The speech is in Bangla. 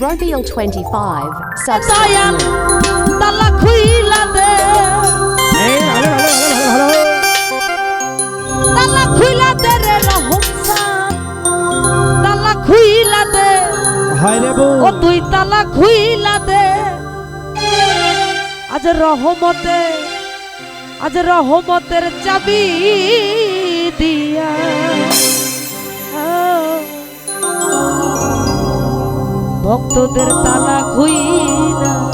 Robiel 25, subscribe. তালা খুইলা দে এই ভালো ভালো ভালো ভালো ভালো তালা খুইলা দে রে রহমান তালা খুইলা দে হয় রে বউ ও তুই তালা খুইলা দে আজ রহমতে আজ রহমতের চাবি ভক্তদের তালা খুইলা। দে